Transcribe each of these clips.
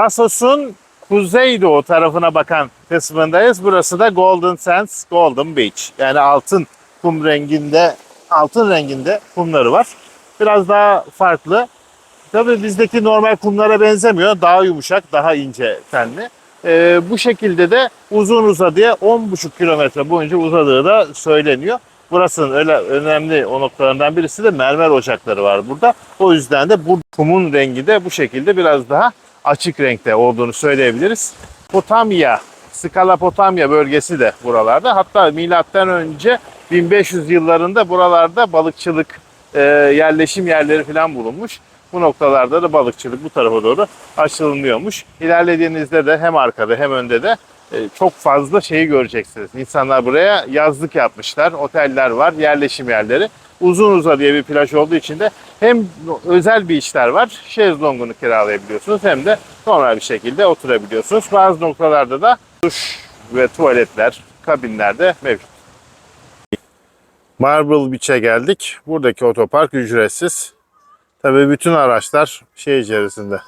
Tassos'un kuzeydoğu tarafına bakan kısmındayız. Burası da Golden Sands, Golden Beach. Yani altın kum renginde, altın renginde kumları var. Biraz daha farklı. Tabii bizdeki normal kumlara benzemiyor. Daha yumuşak, daha ince tenli. Ee, bu şekilde de uzun uzadıya 10,5 kilometre boyunca uzadığı da söyleniyor. Burasının öyle önemli o noktalarından birisi de mermer ocakları var burada. O yüzden de bu kumun rengi de bu şekilde biraz daha açık renkte olduğunu söyleyebiliriz. Potamya, Skalapotamya bölgesi de buralarda. Hatta milattan önce 1500 yıllarında buralarda balıkçılık e, yerleşim yerleri falan bulunmuş. Bu noktalarda da balıkçılık bu tarafa doğru açılmıyormuş. İlerlediğinizde de hem arkada hem önde de e, çok fazla şeyi göreceksiniz. İnsanlar buraya yazlık yapmışlar, oteller var, yerleşim yerleri. Uzun uza diye bir plaj olduğu için de hem özel bir işler var, şezlongunu kiralayabiliyorsunuz hem de normal bir şekilde oturabiliyorsunuz. Bazı noktalarda da duş ve tuvaletler, kabinlerde mevcut. Marble Beach'e geldik. Buradaki otopark ücretsiz. Tabii bütün araçlar şey içerisinde,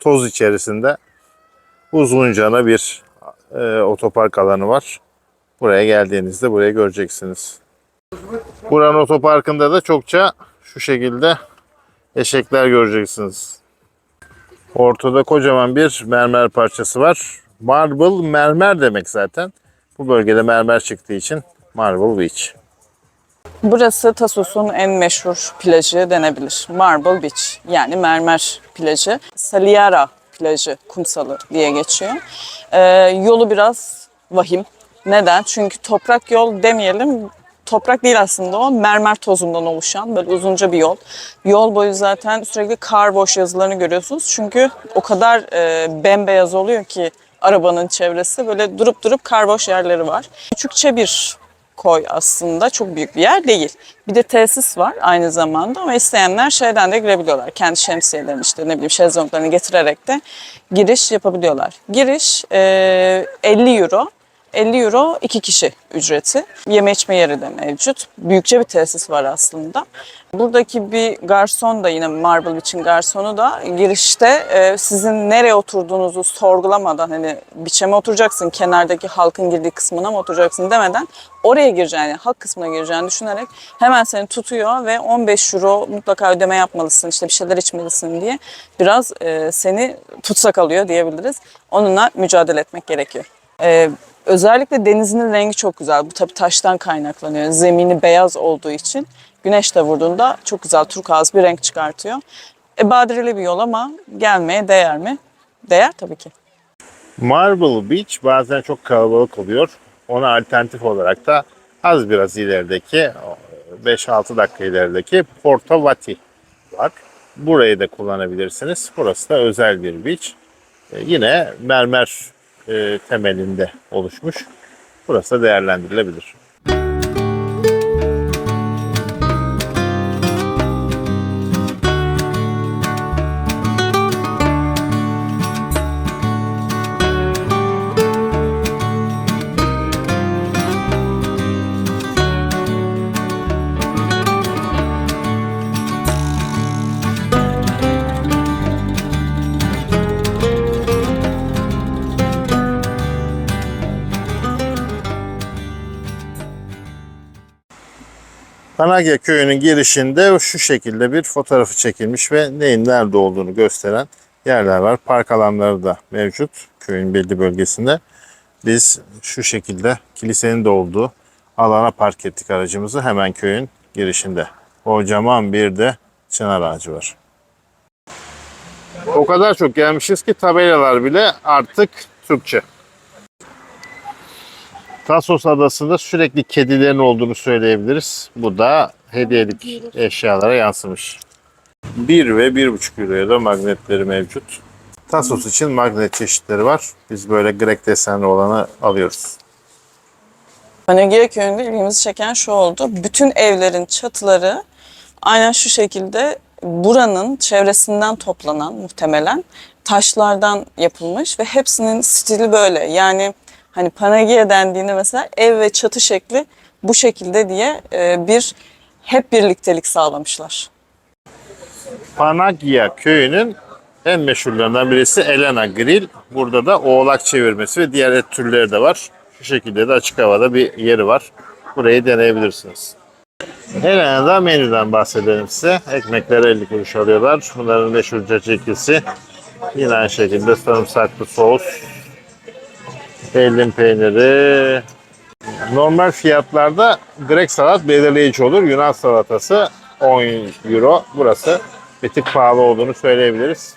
toz içerisinde uzuncana bir e, otopark alanı var. Buraya geldiğinizde burayı göreceksiniz. Buranın otoparkında da çokça şu şekilde eşekler göreceksiniz. Ortada kocaman bir mermer parçası var. Marble mermer demek zaten. Bu bölgede mermer çıktığı için Marble Beach. Burası Tasos'un en meşhur plajı denebilir. Marble Beach yani mermer plajı. Saliera plajı, kumsalı diye geçiyor. Ee, yolu biraz vahim. Neden? Çünkü toprak yol demeyelim. Toprak değil aslında o. Mermer tozundan oluşan böyle uzunca bir yol. Yol boyu zaten sürekli car wash yazılarını görüyorsunuz. Çünkü o kadar e, bembeyaz oluyor ki arabanın çevresi. Böyle durup durup car wash yerleri var. Küçükçe bir koy aslında. Çok büyük bir yer değil. Bir de tesis var aynı zamanda ama isteyenler şeyden de girebiliyorlar. Kendi şemsiyelerini işte ne bileyim şezlonglarını getirerek de giriş yapabiliyorlar. Giriş e, 50 euro. 50 euro iki kişi ücreti. Yeme içme yeri de mevcut. Büyükçe bir tesis var aslında. Buradaki bir garson da yine Marble Beach'in garsonu da girişte e, sizin nereye oturduğunuzu sorgulamadan hani biçe mi oturacaksın, kenardaki halkın girdiği kısmına mı oturacaksın demeden oraya gireceğini, halk kısmına gireceğini düşünerek hemen seni tutuyor ve 15 euro mutlaka ödeme yapmalısın, işte bir şeyler içmelisin diye biraz e, seni tutsak alıyor diyebiliriz. Onunla mücadele etmek gerekiyor. Özellikle denizinin rengi çok güzel. Bu tabii taştan kaynaklanıyor. Zemini beyaz olduğu için güneş de vurduğunda çok güzel turkuaz bir renk çıkartıyor. E, badireli bir yol ama gelmeye değer mi? Değer tabii ki. Marble Beach bazen çok kalabalık oluyor. Ona alternatif olarak da az biraz ilerideki 5-6 dakika ilerideki Porto Vati var. Burayı da kullanabilirsiniz. Burası da özel bir beach. E, yine mermer temelinde oluşmuş. Burası da değerlendirilebilir. Panagya köyünün girişinde şu şekilde bir fotoğrafı çekilmiş ve neyin nerede olduğunu gösteren yerler var. Park alanları da mevcut köyün belli bölgesinde. Biz şu şekilde kilisenin de olduğu alana park ettik aracımızı hemen köyün girişinde. Kocaman bir de çınar ağacı var. O kadar çok gelmişiz ki tabelalar bile artık Türkçe. Tasos Adası'nda sürekli kedilerin olduğunu söyleyebiliriz. Bu da hediyelik eşyalara yansımış. 1 ve 1,5 euroya da magnetleri mevcut. Tasos için magnet çeşitleri var. Biz böyle grek desenli olanı alıyoruz. Panagia köyünde ilgimizi çeken şu oldu. Bütün evlerin çatıları aynen şu şekilde buranın çevresinden toplanan muhtemelen taşlardan yapılmış ve hepsinin stili böyle. Yani hani Panagia dendiğinde mesela ev ve çatı şekli bu şekilde diye e, bir hep birliktelik sağlamışlar. Panagya köyünün En meşhurlarından birisi Elena Grill. Burada da oğlak çevirmesi ve diğer et türleri de var. Şu şekilde de açık havada bir yeri var. Burayı deneyebilirsiniz. Elena'da menüden bahsedelim size. Ekmekleri 50 kuruş alıyorlar. Bunların meşhur cacikisi. Yine aynı şekilde sarımsaklı sos. Peynir peyniri. Normal fiyatlarda Grek salat belirleyici olur. Yunan salatası 10 euro. Burası bir tık pahalı olduğunu söyleyebiliriz.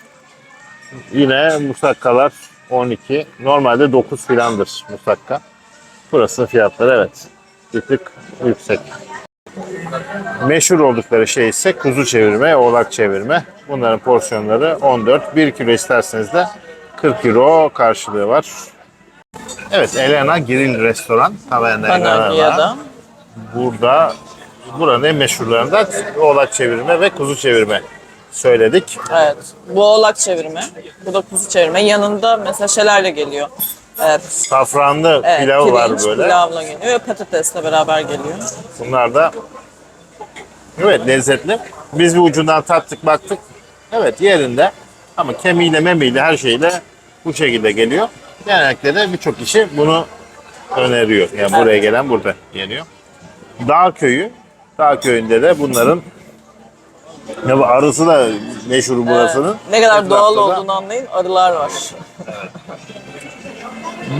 Yine musakkalar 12. Normalde 9 filandır musakka. Burası fiyatları evet bir tık yüksek. Meşhur oldukları şey ise kuzu çevirme, oğlak çevirme. Bunların porsiyonları 14. 1 kilo isterseniz de 40 euro karşılığı var. Evet, Elena Grill Restoran. Taverna. Burada buranın en meşhurlarından oğlak çevirme ve kuzu çevirme söyledik. Evet. Bu oğlak çevirme. Bu da kuzu çevirme. Yanında mesela şelerle geliyor. Evet. Safranlı evet pilavı var böyle. pilavla geliyor ve patatesle beraber geliyor. Bunlar da evet lezzetli. Biz bir ucundan tattık baktık. Evet yerinde ama kemiğiyle memiyle her şeyle bu şekilde geliyor. Genellikle de birçok kişi bunu öneriyor. Yani buraya gelen burada geliyor. Dağ köyü. Dağ köyünde de bunların ya bu arısı da meşhur burasının. Ne kadar doğal Etrafta da- olduğunu anlayın. Arılar var.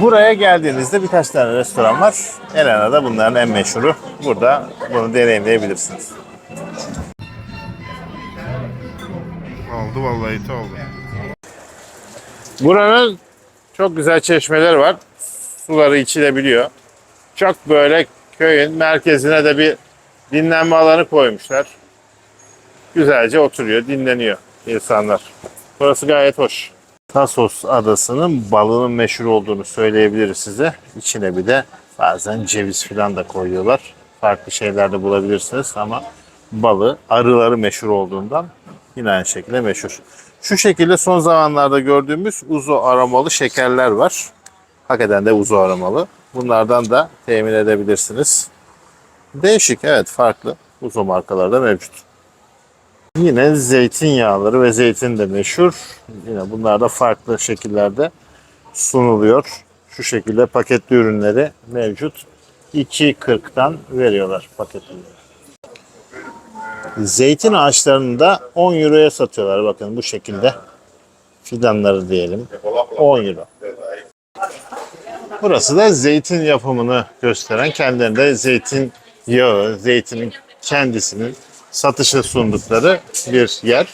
Buraya geldiğinizde birkaç tane restoran var. Elena'da bunların en meşhuru. Burada bunu deneyimleyebilirsiniz. Oldu vallahi oldu. Buranın çok güzel çeşmeleri var. Suları içilebiliyor. Çok böyle köyün merkezine de bir dinlenme alanı koymuşlar. Güzelce oturuyor, dinleniyor insanlar. Burası gayet hoş. Tasos adasının balının meşhur olduğunu söyleyebiliriz size. İçine bir de bazen ceviz falan da koyuyorlar. Farklı şeyler de bulabilirsiniz ama balı, arıları meşhur olduğundan yine aynı şekilde meşhur. Şu şekilde son zamanlarda gördüğümüz uzo aromalı şekerler var. Hakikaten de uzo aromalı. Bunlardan da temin edebilirsiniz. Değişik, evet farklı. Uzo markaları da mevcut. Yine zeytinyağları ve zeytin de meşhur. Yine bunlar da farklı şekillerde sunuluyor. Şu şekilde paketli ürünleri mevcut. 2.40'dan veriyorlar paketli. Zeytin ağaçlarını da 10 euroya satıyorlar. Bakın bu şekilde. Fidanları diyelim. 10 euro. Burası da zeytin yapımını gösteren kendilerinde zeytin yağı, zeytinin kendisinin satışa sundukları bir yer.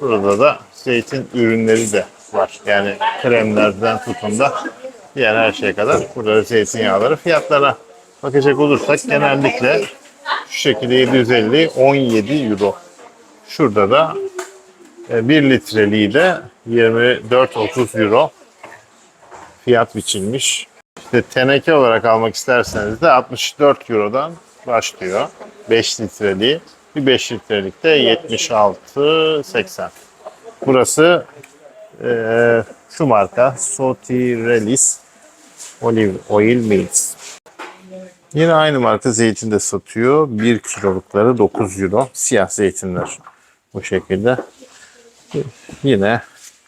Burada da zeytin ürünleri de var. Yani kremlerden tutun da diğer her şeye kadar burada da zeytinyağları fiyatlara bakacak olursak genellikle şu şekilde 750 17 euro. Şurada da 1 litreliği de 24-30 euro fiyat biçilmiş. İşte teneke olarak almak isterseniz de 64 Euro'dan başlıyor. 5 litreliği. Bir 5 litrelik de 76-80. Burası eee, şu marka Sotirelis Olive Oil Mills. Yine aynı marka zeytin de satıyor. 1 kilolukları 9 euro. Siyah zeytinler bu şekilde. Yine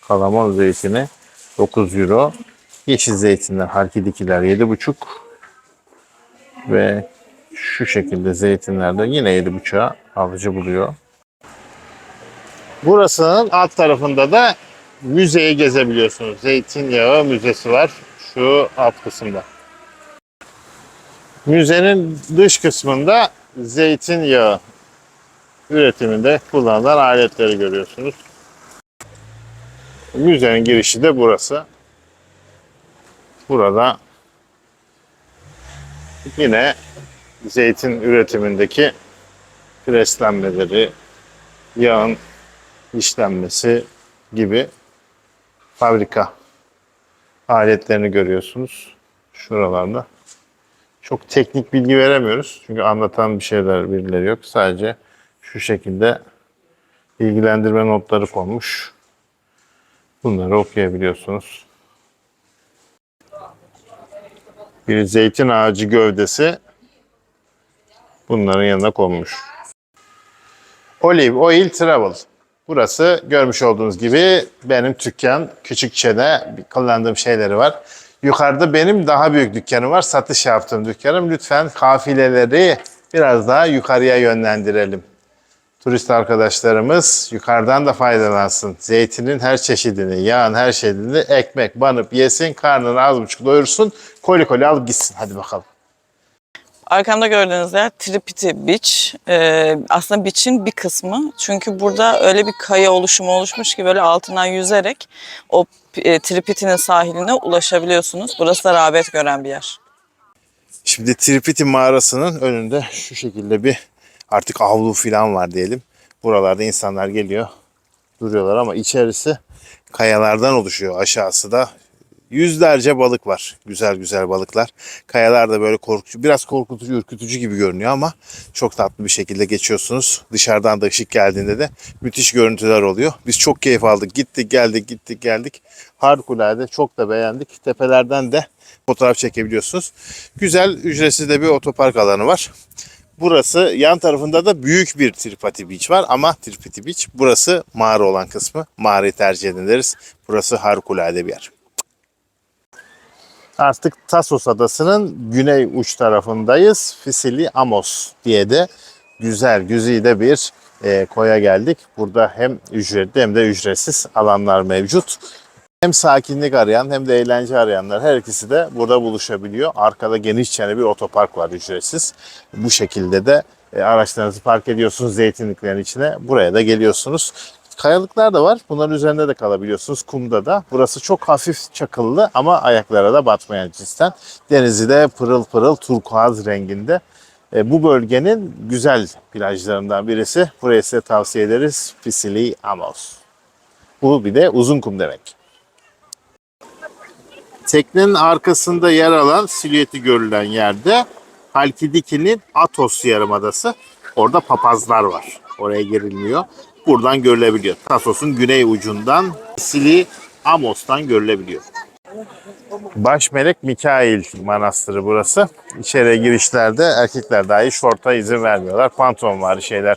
kalamon zeytini 9 euro. Yeşil zeytinler, halkidikiler 7,5 ve şu şekilde zeytinlerde yine 7,5'a alıcı buluyor. Burasının alt tarafında da müzeyi gezebiliyorsunuz. Zeytinyağı müzesi var şu alt kısımda. Müzenin dış kısmında zeytinyağı üretiminde kullanılan aletleri görüyorsunuz. Müzenin girişi de burası. Burada yine zeytin üretimindeki preslenmeleri, yağın işlenmesi gibi fabrika aletlerini görüyorsunuz şuralarda. Çok teknik bilgi veremiyoruz çünkü anlatan bir şeyler birileri yok. Sadece şu şekilde bilgilendirme notları konmuş. Bunları okuyabiliyorsunuz. Bir zeytin ağacı gövdesi bunların yanına konmuş. Olive Oil Travel. Burası görmüş olduğunuz gibi benim dükkan. Küçükçe bir kullandığım şeyleri var. Yukarıda benim daha büyük dükkanım var. Satış yaptığım dükkanım. Lütfen kafileleri biraz daha yukarıya yönlendirelim. Turist arkadaşlarımız yukarıdan da faydalansın. Zeytinin her çeşidini, yağın her şeyini ekmek banıp yesin, karnını az buçuk doyursun, koli koli alıp gitsin. Hadi bakalım. Arkamda gördüğünüz yer Tripiti Beach. Ee, aslında beach'in bir kısmı. Çünkü burada öyle bir kaya oluşumu oluşmuş ki böyle altından yüzerek o e, Tripiti'nin sahiline ulaşabiliyorsunuz. Burası da rağbet gören bir yer. Şimdi Tripiti mağarasının önünde şu şekilde bir artık avlu falan var diyelim. Buralarda insanlar geliyor, duruyorlar ama içerisi kayalardan oluşuyor. Aşağısı da yüzlerce balık var. Güzel güzel balıklar. Kayalar da böyle korkutucu, biraz korkutucu, ürkütücü gibi görünüyor ama çok tatlı bir şekilde geçiyorsunuz. Dışarıdan da ışık geldiğinde de müthiş görüntüler oluyor. Biz çok keyif aldık. Gittik geldik, gittik geldik. Harikulade, çok da beğendik. Tepelerden de fotoğraf çekebiliyorsunuz. Güzel, ücretsiz de bir otopark alanı var. Burası yan tarafında da büyük bir Tiripati Beach var ama Tiripati Beach burası mağara olan kısmı. Mağarayı tercih edin. Burası harikulade bir yer. Artık Tasos Adası'nın güney uç tarafındayız. Fisili Amos diye de güzel, güzide bir e, koya geldik. Burada hem ücretli hem de ücretsiz alanlar mevcut. Hem sakinlik arayan hem de eğlence arayanlar her ikisi de burada buluşabiliyor. Arkada geniş çene bir otopark var ücretsiz. Bu şekilde de e, araçlarınızı park ediyorsunuz zeytinliklerin içine. Buraya da geliyorsunuz. Kayalıklar da var. Bunların üzerinde de kalabiliyorsunuz. Kumda da. Burası çok hafif çakıllı ama ayaklara da batmayan cinsten. Denizi de pırıl pırıl turkuaz renginde. E, bu bölgenin güzel plajlarından birisi. Burayı size tavsiye ederiz. Fisili Amos. Bu bir de uzun kum demek. Teknenin arkasında yer alan silüeti görülen yerde Halkidiki'nin Atos Yarımadası. Orada papazlar var. Oraya girilmiyor. Buradan görülebiliyor. Tasos'un güney ucundan Sili Amos'tan görülebiliyor. Baş Melek Mikail Manastırı burası. İçeriye girişlerde erkekler dahi şorta izin vermiyorlar. Pantolon var şeyler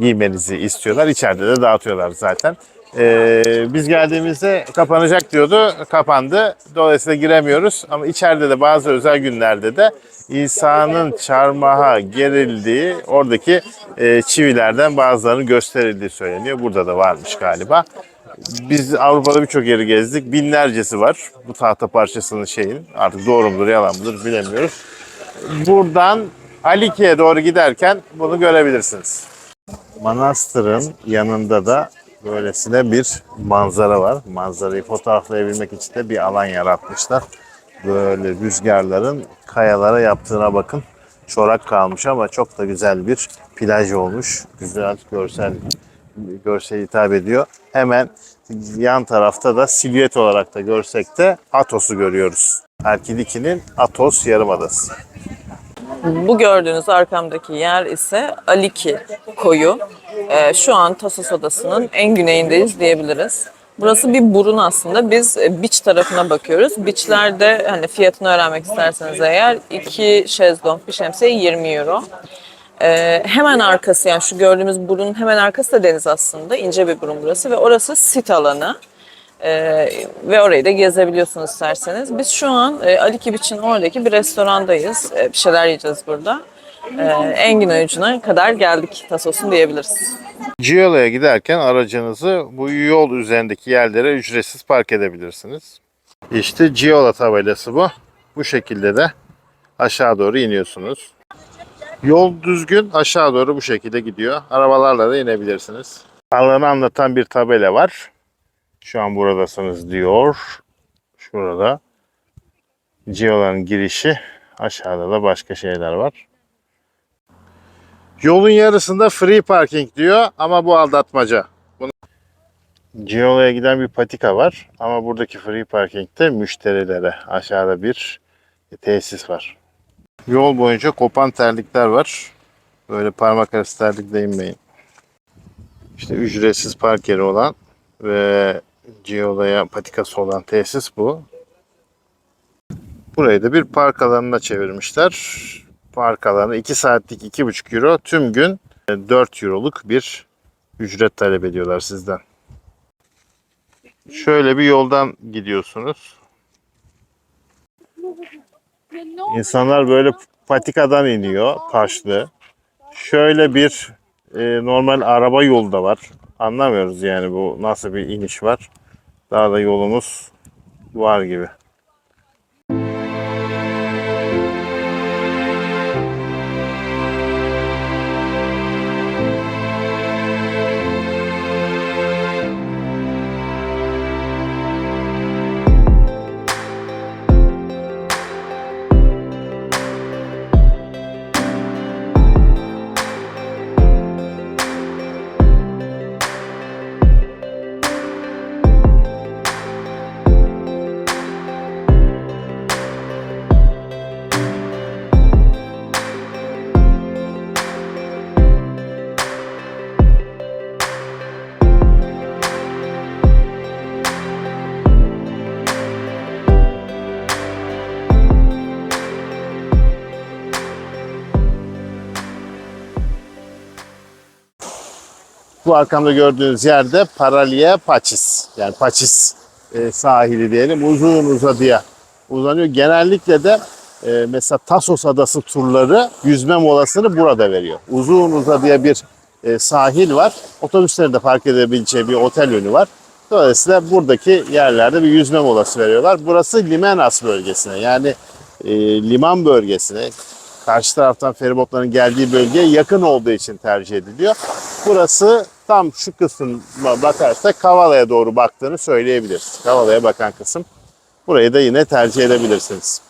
giymenizi istiyorlar. İçeride de dağıtıyorlar zaten. Ee, biz geldiğimizde kapanacak diyordu. Kapandı. Dolayısıyla giremiyoruz. Ama içeride de bazı özel günlerde de İsa'nın çarmıha gerildiği oradaki e, çivilerden bazılarının gösterildiği söyleniyor. Burada da varmış galiba. Biz Avrupa'da birçok yeri gezdik. Binlercesi var bu tahta parçasının şeyin. Artık doğru mudur yalan mıdır bilemiyoruz. Buradan Aliki'ye doğru giderken bunu görebilirsiniz. Manastırın yanında da böylesine bir manzara var. Manzarayı fotoğraflayabilmek için de bir alan yaratmışlar. Böyle rüzgarların kayalara yaptığına bakın. Çorak kalmış ama çok da güzel bir plaj olmuş. Güzel görsel görsel hitap ediyor. Hemen yan tarafta da silüet olarak da görsek de Atos'u görüyoruz. Erkidiki'nin Atos Yarımadası. Bu gördüğünüz arkamdaki yer ise Aliki koyu. Ee, şu an Tasos Adası'nın en güneyindeyiz diyebiliriz. Burası bir burun aslında. Biz e, beach tarafına bakıyoruz. Beachlerde hani fiyatını öğrenmek isterseniz eğer iki şezlong bir şemsiye 20 euro. Ee, hemen arkası yani şu gördüğümüz burunun hemen arkası da deniz aslında. ince bir burun burası ve orası sit alanı. Ee, ve orayı da gezebiliyorsunuz isterseniz. Biz şu an e, Aliki Beach'in oradaki bir restorandayız. E, bir şeyler yiyeceğiz burada. E, en güney ucuna kadar geldik Tasos'un diyebiliriz. Giola'ya giderken aracınızı bu yol üzerindeki yerlere ücretsiz park edebilirsiniz. İşte Giola tabelası bu. Bu şekilde de aşağı doğru iniyorsunuz. Yol düzgün aşağı doğru bu şekilde gidiyor. Arabalarla da inebilirsiniz. Alanı anlatan bir tabela var. Şu an buradasınız diyor. Şurada. Giola'nın girişi. Aşağıda da başka şeyler var. Yolun yarısında free parking diyor ama bu aldatmaca. Bunu... Giola'ya giden bir patika var ama buradaki free parking'de müşterilere aşağıda bir tesis var. Yol boyunca kopan terlikler var. Böyle parmak arası terlikle inmeyin. İşte ücretsiz park yeri olan ve Giola'ya patikası olan tesis bu. Burayı da bir park alanına çevirmişler. Park alanı 2 saatlik 2,5 euro. Tüm gün 4 euroluk bir ücret talep ediyorlar sizden. Şöyle bir yoldan gidiyorsunuz. İnsanlar böyle patikadan iniyor, taşlı. Şöyle bir e, normal araba yolu da var. Anlamıyoruz yani bu nasıl bir iniş var. Daha da yolumuz var gibi. Bu arkamda gördüğünüz yerde Paralia Paçis. Yani Paçis e, sahili diyelim. Uzun uzadıya uzanıyor. Genellikle de e, mesela Tasos Adası turları yüzme molasını burada veriyor. Uzun uzadıya bir e, sahil var. Otobüslerin de park edebileceği bir otel yönü var. Dolayısıyla buradaki yerlerde bir yüzme molası veriyorlar. Burası Limenas bölgesine yani e, liman bölgesine karşı taraftan feribotların geldiği bölgeye yakın olduğu için tercih ediliyor. Burası tam şu kısma bakarsak Kavala'ya doğru baktığını söyleyebiliriz. Kavala'ya bakan kısım. Burayı da yine tercih edebilirsiniz.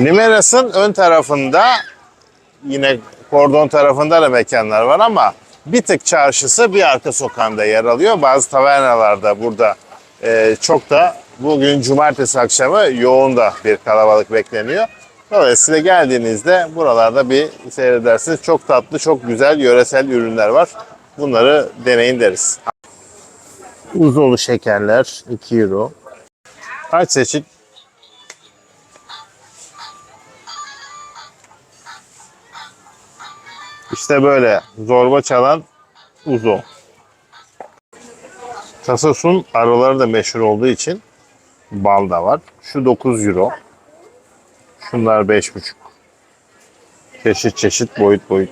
Limeras'ın ön tarafında yine kordon tarafında da mekanlar var ama bir tık çarşısı bir arka sokağında yer alıyor. Bazı tavernalarda burada e, çok da bugün cumartesi akşamı yoğun da bir kalabalık bekleniyor. Dolayısıyla geldiğinizde buralarda bir seyredersiniz. Çok tatlı, çok güzel yöresel ürünler var. Bunları deneyin deriz. Uzolu şekerler 2 euro. Kaç çeşit? İşte böyle zorba çalan uzo. Tasasun araları da meşhur olduğu için bal da var. Şu 9 euro. Şunlar 5,5. Çeşit çeşit boyut boyut.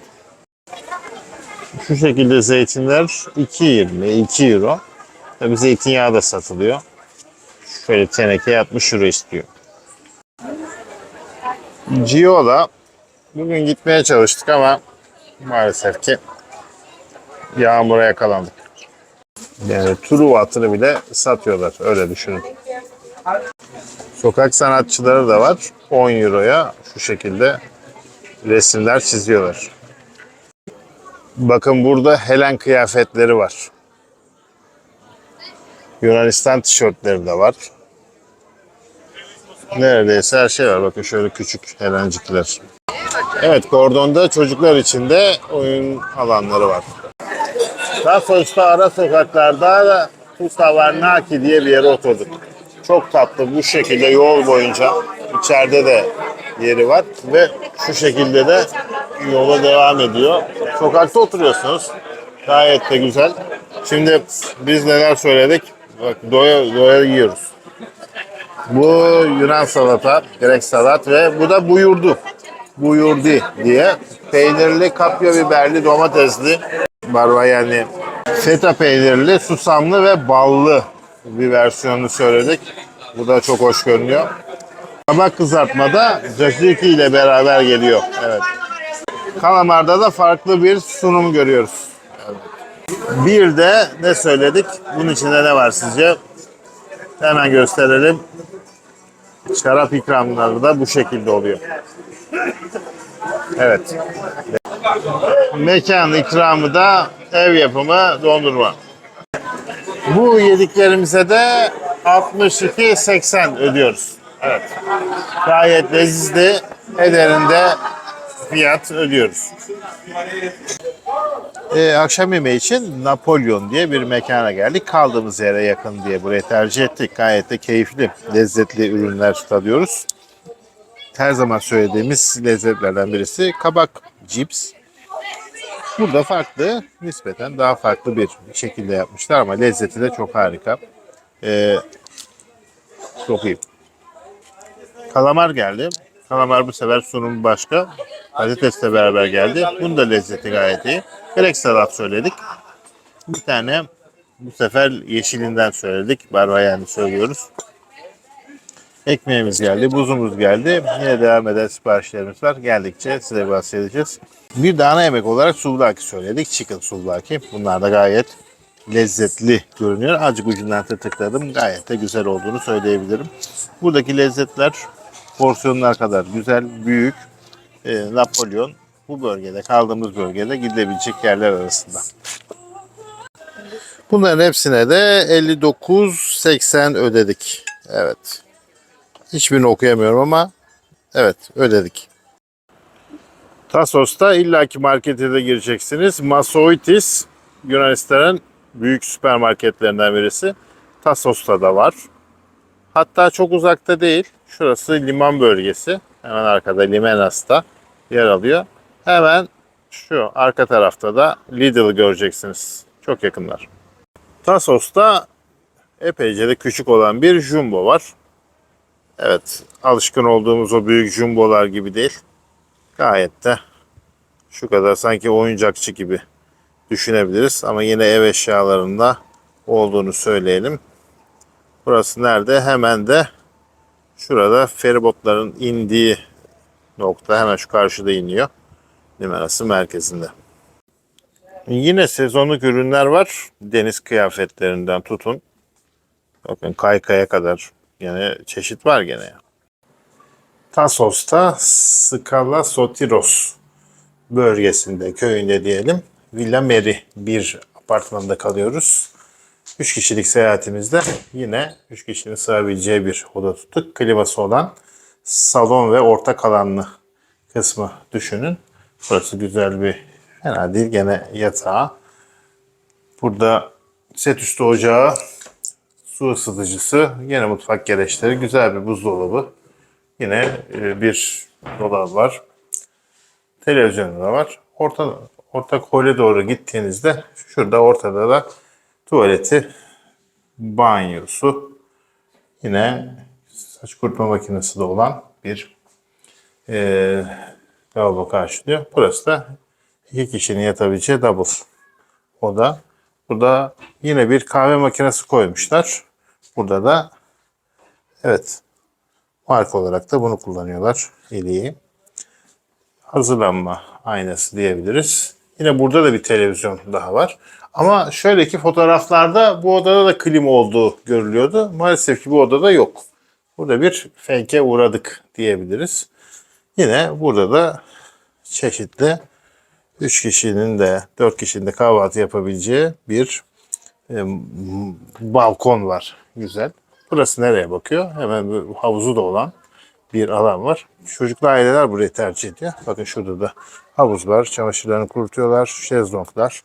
Şu şekilde zeytinler 2.20, 2 euro. Tabii zeytinyağı da satılıyor. Şöyle tenekeye 60 euro istiyor. Giola bugün gitmeye çalıştık ama maalesef ki yağmura yakalandık. Yani Truva atını bile satıyorlar öyle düşünün. Sokak sanatçıları da var. 10 euroya şu şekilde resimler çiziyorlar. Bakın burada Helen kıyafetleri var. Yunanistan tişörtleri de var. Neredeyse her şey var. Bakın şöyle küçük Helencikler. Evet, kordonda çocuklar için de oyun alanları var. Tassos'ta ara sokaklarda Tustavarnaki diye bir yere oturduk. Çok tatlı bu şekilde yol boyunca içeride de yeri var ve şu şekilde de yola devam ediyor. Sokakta oturuyorsunuz. Gayet de güzel. Şimdi biz neler söyledik? Bak doya doya yiyoruz. Bu Yunan salata, Grek salat ve bu da buyurdu. Buyurdi diye. Peynirli, kapya biberli, domatesli, barba yani feta peynirli, susamlı ve ballı bir versiyonunu söyledik. Bu da çok hoş görünüyor. Kabak kızartmada tzatziki ile beraber geliyor. Evet. Kalamarda da farklı bir sunum görüyoruz. Bir de ne söyledik? Bunun içinde ne var sizce? Hemen gösterelim. Şarap ikramları da bu şekilde oluyor. Evet. Mekan ikramı da ev yapımı dondurma. Bu yediklerimize de 62.80 ödüyoruz. Evet. Gayet lezizli, ederinde fiyat ödüyoruz. Ee, akşam yemeği için Napolyon diye bir mekana geldik. Kaldığımız yere yakın diye burayı tercih ettik. Gayet de keyifli, lezzetli ürünler tadıyoruz. Her zaman söylediğimiz lezzetlerden birisi kabak cips. Burada farklı, nispeten daha farklı bir şekilde yapmışlar ama lezzeti de çok harika. Ee, çok iyi. Kalamar geldi. Kalamar bu sefer sunum başka. Patatesle beraber geldi. Bunun da lezzeti gayet iyi. Grek salat söyledik. Bir tane bu sefer yeşilinden söyledik. Barbayani söylüyoruz. Ekmeğimiz geldi, buzumuz geldi. Yine devam eden siparişlerimiz var. Geldikçe size bahsedeceğiz. Bir de ana yemek olarak souvlaki söyledik. Chicken souvlaki. Bunlar da gayet lezzetli görünüyor. Azıcık ucundan tırtıkladım. Gayet de güzel olduğunu söyleyebilirim. Buradaki lezzetler porsiyonlar kadar güzel, büyük. E, Napolyon bu bölgede, kaldığımız bölgede gidilebilecek yerler arasında. Bunların hepsine de 59.80 ödedik. Evet. Hiçbirini okuyamıyorum ama evet ödedik. Tasos'ta illaki markete de gireceksiniz. Masoitis Yunanistan'ın büyük süpermarketlerinden birisi. Tasos'ta da var. Hatta çok uzakta değil. Şurası liman bölgesi. Hemen arkada Limenas'ta yer alıyor. Hemen şu arka tarafta da Lidl göreceksiniz. Çok yakınlar. Tasos'ta epeyce de küçük olan bir jumbo var. Evet, alışkın olduğumuz o büyük jumbolar gibi değil. Gayet de şu kadar sanki oyuncakçı gibi düşünebiliriz. Ama yine ev eşyalarında olduğunu söyleyelim. Burası nerede? Hemen de şurada feribotların indiği nokta hemen şu karşıda iniyor. Limanası merkezinde. Yine sezonluk ürünler var. Deniz kıyafetlerinden tutun. Bakın kaykaya kadar yine çeşit var gene. Tasos'ta Skala Sotiros bölgesinde, köyünde diyelim. Villa Meri bir apartmanda kalıyoruz. 3 kişilik seyahatimizde yine 3 kişinin sığabileceği bir oda tuttuk. Kliması olan salon ve ortak alanlı kısmı düşünün. Burası güzel bir, fena değil gene yatağı. Burada set üstü ocağı, su ısıtıcısı, yine mutfak gereçleri, güzel bir buzdolabı. Yine e, bir dolap var. Televizyonu da var. Orta, ortak hole doğru gittiğinizde şurada ortada da tuvaleti, banyosu, yine saç kurutma makinesi de olan bir e, lavabo karşılıyor. Burası da iki kişinin yatabileceği double oda. Burada yine bir kahve makinesi koymuşlar. Burada da evet marka olarak da bunu kullanıyorlar. İliği. Hazırlanma aynası diyebiliriz. Yine burada da bir televizyon daha var. Ama şöyle ki fotoğraflarda bu odada da klima olduğu görülüyordu. Maalesef ki bu odada yok. Burada bir fake'e uğradık diyebiliriz. Yine burada da çeşitli 3 kişinin de 4 kişinin de kahvaltı yapabileceği bir e, balkon var. Güzel. Burası nereye bakıyor? Hemen bir havuzu da olan bir alan var. Çocuklu aileler burayı tercih ediyor. Bakın şurada da havuz var. Çamaşırlarını kurutuyorlar. Şezlonglar.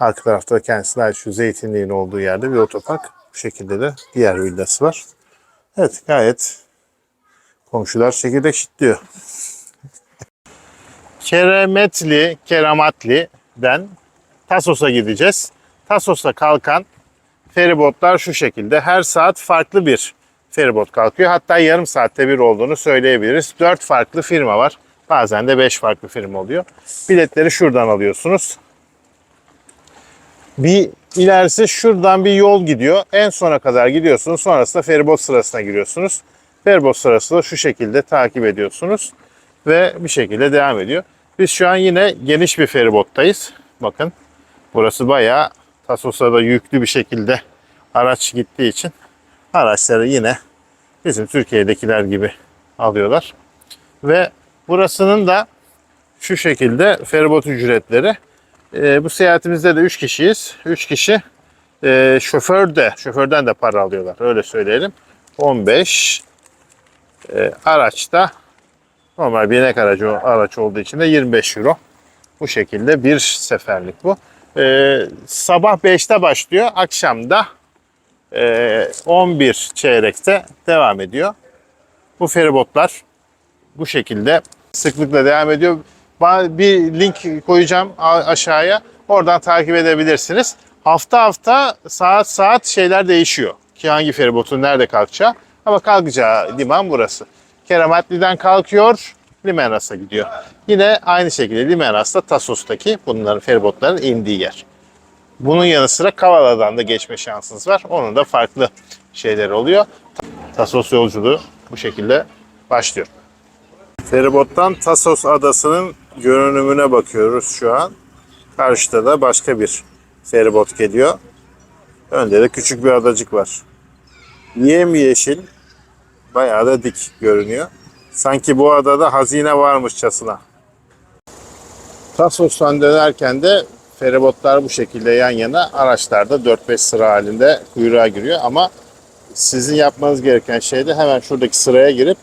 Arka tarafta kendisine ait şu zeytinliğin olduğu yerde bir otopark. Bu şekilde de diğer villası var. Evet gayet komşular çekirdek şitliyor. Keremetli, Keramatli'den Tasos'a gideceğiz. Tasos'a kalkan feribotlar şu şekilde. Her saat farklı bir feribot kalkıyor. Hatta yarım saatte bir olduğunu söyleyebiliriz. 4 farklı firma var. Bazen de 5 farklı firma oluyor. Biletleri şuradan alıyorsunuz. Bir ilerisi şuradan bir yol gidiyor. En sona kadar gidiyorsunuz. Sonrasında feribot sırasına giriyorsunuz. Feribot sırası da şu şekilde takip ediyorsunuz. Ve bir şekilde devam ediyor. Biz şu an yine geniş bir feribottayız. Bakın burası bayağı Tasos'a da yüklü bir şekilde araç gittiği için araçları yine bizim Türkiye'dekiler gibi alıyorlar. Ve burasının da şu şekilde feribot ücretleri. Ee, bu seyahatimizde de 3 kişiyiz. 3 kişi e, şoför de, şoförden de para alıyorlar. Öyle söyleyelim. 15 e, araçta normal binek aracı araç olduğu için de 25 euro. Bu şekilde bir seferlik bu. Ee, sabah 5'te başlıyor. Akşamda e, 11 çeyrekte devam ediyor. Bu feribotlar bu şekilde sıklıkla devam ediyor. Bir link koyacağım aşağıya. Oradan takip edebilirsiniz. Hafta hafta saat saat şeyler değişiyor. Ki hangi feribotun nerede kalkacağı. Ama kalkacağı liman burası. Kerametli'den kalkıyor, Limenas'a gidiyor. Yine aynı şekilde Limenas'ta Tassos'taki bunların feribotların indiği yer. Bunun yanı sıra Kavala'dan da geçme şansınız var. Onun da farklı şeyleri oluyor. Tassos yolculuğu bu şekilde başlıyor. Feribottan Tassos adasının görünümüne bakıyoruz şu an. Karşıda da başka bir feribot geliyor. Önde de küçük bir adacık var. Yemyeşil, bayağı da dik görünüyor. Sanki bu adada hazine varmışçasına. Tassos'tan dönerken de feribotlar bu şekilde yan yana, araçlar da 4-5 sıra halinde kuyruğa giriyor ama sizin yapmanız gereken şey de hemen şuradaki sıraya girip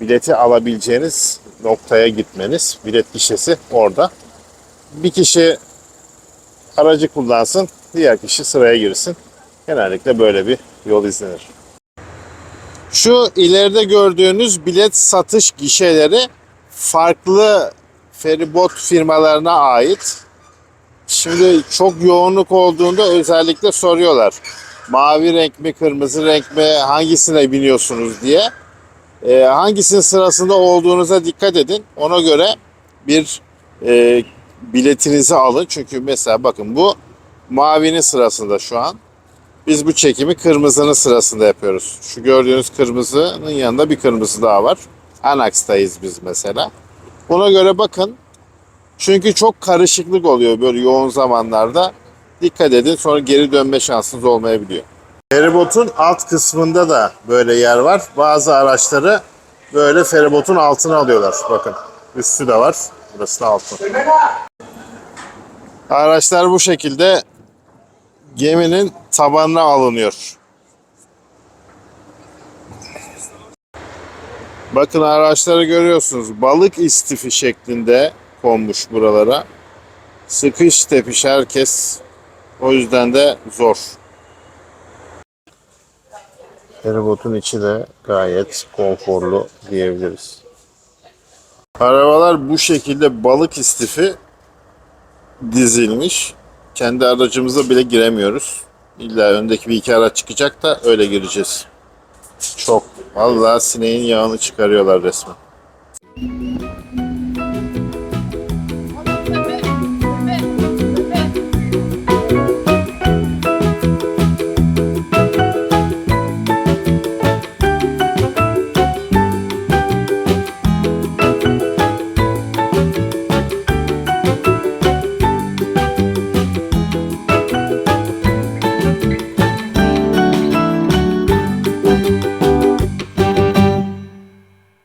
bileti alabileceğiniz noktaya gitmeniz. Bilet gişesi orada. Bir kişi aracı kullansın, diğer kişi sıraya girsin. Genellikle böyle bir yol izlenir. Şu ileride gördüğünüz bilet satış gişeleri farklı feribot firmalarına ait. Şimdi çok yoğunluk olduğunda özellikle soruyorlar. Mavi renk mi, kırmızı renk mi, hangisine biniyorsunuz diye. Ee, hangisinin sırasında olduğunuza dikkat edin. Ona göre bir e, biletinizi alın. Çünkü mesela bakın bu mavinin sırasında şu an. Biz bu çekimi kırmızının sırasında yapıyoruz. Şu gördüğünüz kırmızının yanında bir kırmızı daha var. Anax'tayız biz mesela. Buna göre bakın. Çünkü çok karışıklık oluyor böyle yoğun zamanlarda. Dikkat edin sonra geri dönme şansınız olmayabiliyor. Feribotun alt kısmında da böyle yer var. Bazı araçları böyle feribotun altına alıyorlar. Bakın üstü de var. Burası da altı. Araçlar bu şekilde geminin tabanına alınıyor. Bakın araçları görüyorsunuz. Balık istifi şeklinde konmuş buralara. Sıkış tepiş herkes. O yüzden de zor. Feribotun içi de gayet konforlu diyebiliriz. Arabalar bu şekilde balık istifi dizilmiş. Kendi aracımıza bile giremiyoruz. İlla öndeki bir iki araç çıkacak da öyle gireceğiz. Çok. Vallahi sineğin yağını çıkarıyorlar resmen.